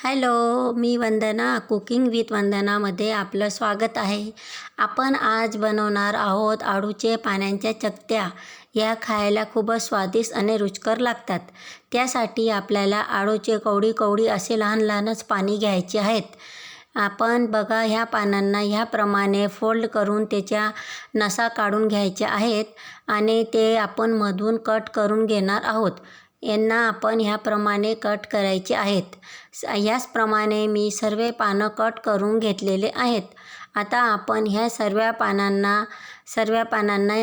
Hello मी Vandana cooking with वंदनामध्ये आपलं स्वागत आहे. आपण आज बनवणार आहोत आळूचे पाण्याच्या चकत्या. या खायला खूपच स्वादिष्ट आणि रुचकर लागतात. त्यासाठी आपल्याला आळूचे कवडी कवडी असे लहान लहानच पाणी घ्यायचे आहेत. आपण बघा ह्या पानांना ह्याप्रमाणे फोल्ड करून त्याच्या नसा काढून घ्यायच्या आहेत आणि ते आपण मधून कट करून घेणार आहोत. यांना आपण ह्याप्रमाणे कट करायचे आहेत. ह्याचप्रमाणे मी सर्व पानं कट करून घेतलेले आहेत. आता आपण ह्या सर्व पानांना सर्व पानांना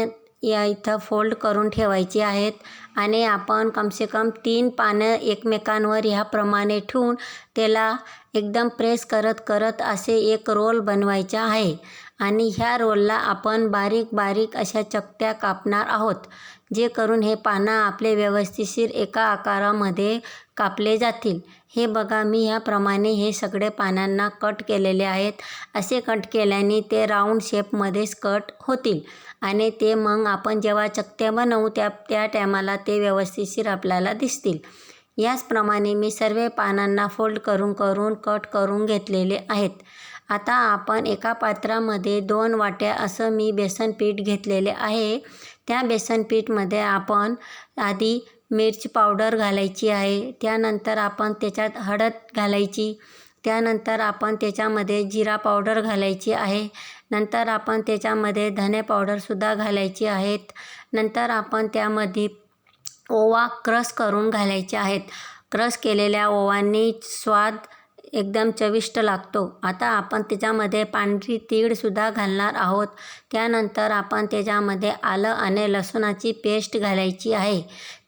या इथं फोल्ड करून ठेवायचे आहेत आणि आपण कमसे कम तीन पानं एकमेकांवर ह्याप्रमाणे ठेवून त्याला एकदम प्रेस करत करत असे एक रोल बनवायचा आहे. आणि ह्या रोलला आपण बारीक बारीक अशा चकत्या कापणार आहोत जे करून हे पानं आपले व्यवस्थिशीर एका आकारामध्ये कापले जातील. हे बघा मी ह्याप्रमाणे हे सगळे पानांना कट केलेले आहेत. असे कट केल्याने ते राऊंड शेपमध्येच कट होतील आणि ते मग आपण जेव्हा चकत्या बनवू त्या त्या टायमाला ते व्यवस्थिशीर आपल्याला दिसतील. याचप्रमाणे मी सर्व पानांना फोल्ड करून करून कट करून घेतलेले आहेत. आता आपण एका पात्रामध्ये दोन वाट्या असं मी बेसन पीठ घेतलेले आहे. त्या बेसन पीठमध्ये आपण आधी मिरची पावडर घालायची आहे. त्यानंतर आपण त्याच्यात हळद घालायची. त्यानंतर आपण त्याच्यामध्ये जिरा पावडर घालायची आहे. नंतर आपण त्याच्यामध्ये धने पावडरसुद्धा घालायची आहेत. नंतर आपण त्यामध्ये ओवा क्रश करून घालायचे आहेत. क्रश केलेल्या ओवांनी स्वाद एकदम चविष्ट लागतो. आता आपण त्याच्यामध्ये पांढरी तीळसुद्धा घालणार आहोत. त्यानंतर आपण त्याच्यामध्ये आलं आणि लसूणाची पेस्ट घालायची आहे.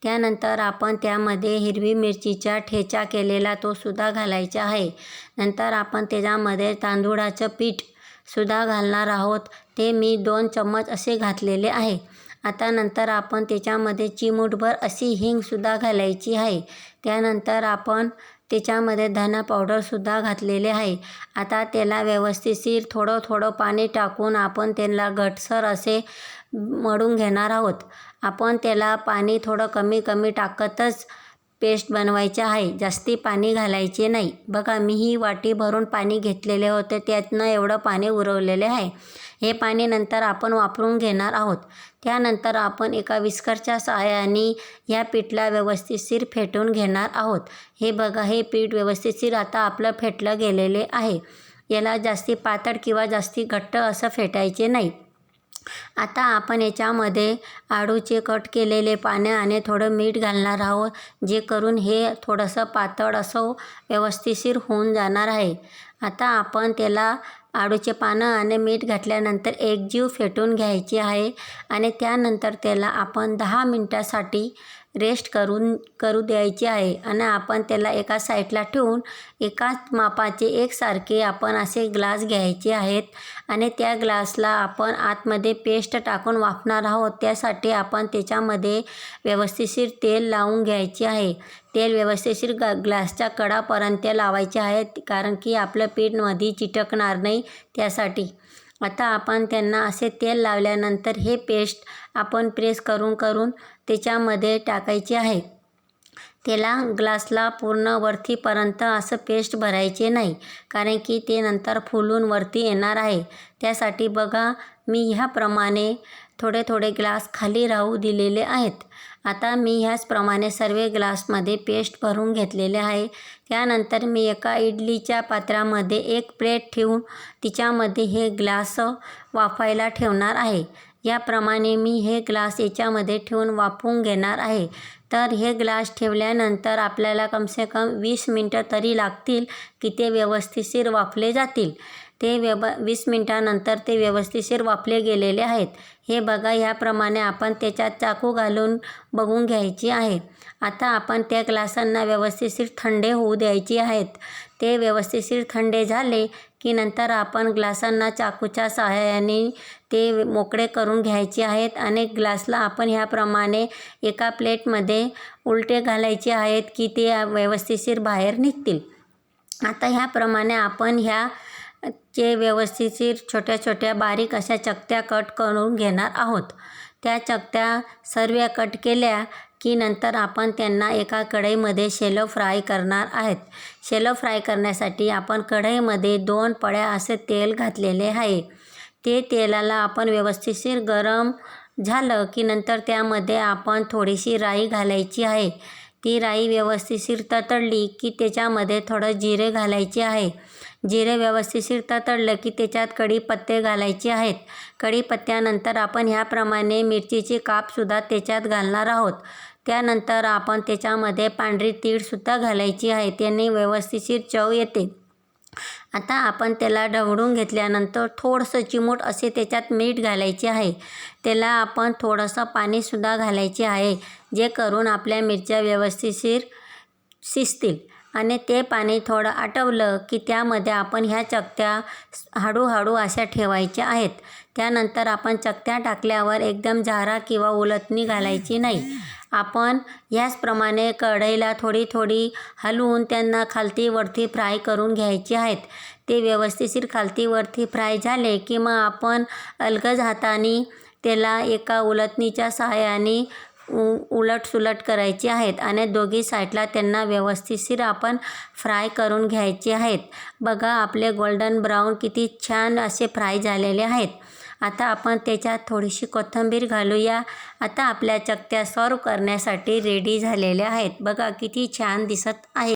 त्यानंतर आपण त्यामध्ये हिरवी मिरचीचा ठेचा केलेला तो सुद्धा घालायचा आहे. नंतर आपण त्याच्यामध्ये तांदूळाचं पीठसुद्धा घालणार आहोत. ते मी दोन चम्मच असे घातलेले आहे. आता नंतर आपण त्याच्यामध्ये चिमूटभर अशी हिंगसुद्धा घालायची आहे. त्यानंतर आपण त्याच्यामध्ये धना पावडरसुद्धा घातलेले आहे. आता त्याला व्यवस्थितशीर थोडं थोडं पाणी टाकून आपण त्याला घटसर असे मळून घेणार आहोत. आपण त्याला पाणी थोडं कमी कमी टाकतच पेस्ट बनवायचे आहे. जास्ती पाणी घालायचे नाही. बघा मी ही वाटी भरून पाणी घेतलेले होते. त्यातनं एवढं पाणी उरवलेले आहे. हे पाणी नंतर आपण वापरून घेणार आहोत. त्यानंतर आपण एका विस्करच्या सहाय्याने या पीठला व्यवस्थितशीर फेटून घेणार आहोत. हे बघा हे पीठ व्यवस्थितशीर आता आपलं फेटलं गेलेले आहे. याला जास्ती पातळ किंवा जास्ती घट्ट असं फेटायचे नाही. आता आपण याच्यामध्ये आळूचे कट केलेले पानं आणि थोडं मीठ घालणार आहोत जे करून हे थोडंसं पातळ असं व्यवस्थिशीर होऊन जाणार आहे. आता आपण त्याला आळूचे पानं आणि मीठ घातल्यानंतर एक जीव फेटून घ्यायची आहे आणि त्यानंतर त्याला आपण दहा मिनटासाठी रेस्ट करून करू द्यायचे आहे आणि आपण त्याला एका साईडला ठेवून एकाच मापाचे एकसारखे आपण असे ग्लास घ्यायचे आहेत आणि त्या ग्लासला आपण आतमध्ये पेस्ट पेस्ट टाकून वाफणार आहोत. त्यासाठी आपण त्याच्यामध्ये व्यवस्थिशीर तेल लावून घ्यायचे आहे. तेल व्यवस्थिशीर ग ग्लासच्या कडापर्यंत लावायचे आहेत कारण की आपलं पीठमध्ये चिटकणार नाही त्यासाठी. आता आपण त्यांना असे तेल लावल्यानंतर हे पेस्ट आपण प्रेस करून करून त्याच्यामध्ये टाकायचे आहे. त्याला ग्लासला पूर्ण वरतीपर्यंत असं पेस्ट भरायचे नाही कारण की ते नंतर फुलून वरती येणार आहे. त्यासाठी बघा मी ह्याप्रमाणे थोडे थोडे ग्लास खाली राहू दिलेले आहेत. आता मी ह्याचप्रमाणे सर्व ग्लासमध्ये पेस्ट भरून घेतलेले आहे. त्यानंतर मी एका इडलीच्या पात्रामध्ये एक प्लेट ठेवून तिच्यामध्ये हे ग्लास वाफायला ठेवणार आहे. याप्रमाणे मी हे ग्लास याच्यामध्ये ठेवून वाफवून घेणार आहे. तर हे ग्लास ठेवल्यानंतर आपल्याला कमसे कम वीस मिनटं तरी लागतील की ते व्यवस्थितशीर वाफले जातील. ते व्यव वीस मिनटानंतर ते व्यवस्थितशीर वाफले गेलेले आहेत. हे बघा ह्याप्रमाणे आपण त्याच्यात चाकू घालून बघून घ्यायची आहे. आता आपण त्या ग्लासांना व्यवस्थितशीर थंडे होऊ द्यायचे आहेत. ते व्यवस्थितशीर थंडे झाले की नंतर आपण ग्लासांना चाकूच्या सहाय्याने ते मोकळे करून घ्यायचे आहेत आणि ग्लासला आपण ह्याप्रमाणे एका प्लेटमध्ये उलटे घालायचे आहेत की ते व्यवस्थितशीर बाहेर निघतील. आता ह्याप्रमाणे आपण ह्या चे व्यवस्थितशीर छोट्या छोट्या बारीक अशा चकत्या कट करून घेणार आहोत. त्या चकत्या सर्व कट केल्या की नंतर आपण त्यांना एका कढईमध्ये शेलो फ्राय करणार आहेत. शेलो फ्राय करण्यासाठी आपण कढईमध्ये दोन पळ्या असे तेल घातलेले आहे. ते तेलाला आपण व्यवस्थिशीर गरम झालं की नंतर त्यामध्ये आपण थोडीशी राई घालायची आहे. ती राई व्यवस्थिशीर ततडली की त्याच्यामध्ये थोडं जिरे घालायचे आहे. जिरे व्यवस्थिशीर ततडलं की त्याच्यात कढीपत्ते घालायचे आहेत. कढीपत्त्यानंतर आपण ह्याप्रमाणे मिरचीची कापसुद्धा त्याच्यात घालणार आहोत. त्यानंतर आपण त्याच्यामध्ये पांढरी तीळसुद्धा घालायची आहे. त्याने व्यवस्थिशीर चव येते. आता आपण त्याला ढवळून घेतल्यानंतर थोडंसं चिमूट असे त्याच्यात मीठ घालायचे आहे. त्याला आपण थोडंसं पाणीसुद्धा घालायचे आहे जे करून आपल्या मिरच्या व्यवस्थिशीर शिजतील. आणि ते पाणी थोडं आटवलं की त्यामध्ये आपण ह्या चकत्या हळूहळू अशा ठेवायच्या आहेत. त्यानंतर आपण चकत्या टाकल्यावर एकदम झारा किंवा उलटणी घालायची नाही. आपण ह्याचप्रमाणे कढईला थोडी थोडी हलवून त्यांना खालती वरती फ्राय करून घ्यायचे आहेत. ते व्यवस्थिशीर खालती वरती फ्राय झाले की मग आपण अलगज हाताने त्याला एका उलटणीच्या सहाय्याने उ उलट सुलट करायचे आहेत आणि दोघी साईडला त्यांना व्यवस्थितशीर आपण फ्राय करून घ्यायचे आहेत. बघा आपले गोल्डन ब्राऊन किती छान असे फ्राय झालेले आहेत. आता आपण त्याच्यात थोडीशी कोथिंबीर घालूया. आता आपल्या चकत्या सर्व करण्यासाठी रेडी झालेल्या आहेत. बघा किती छान दिसत आहे.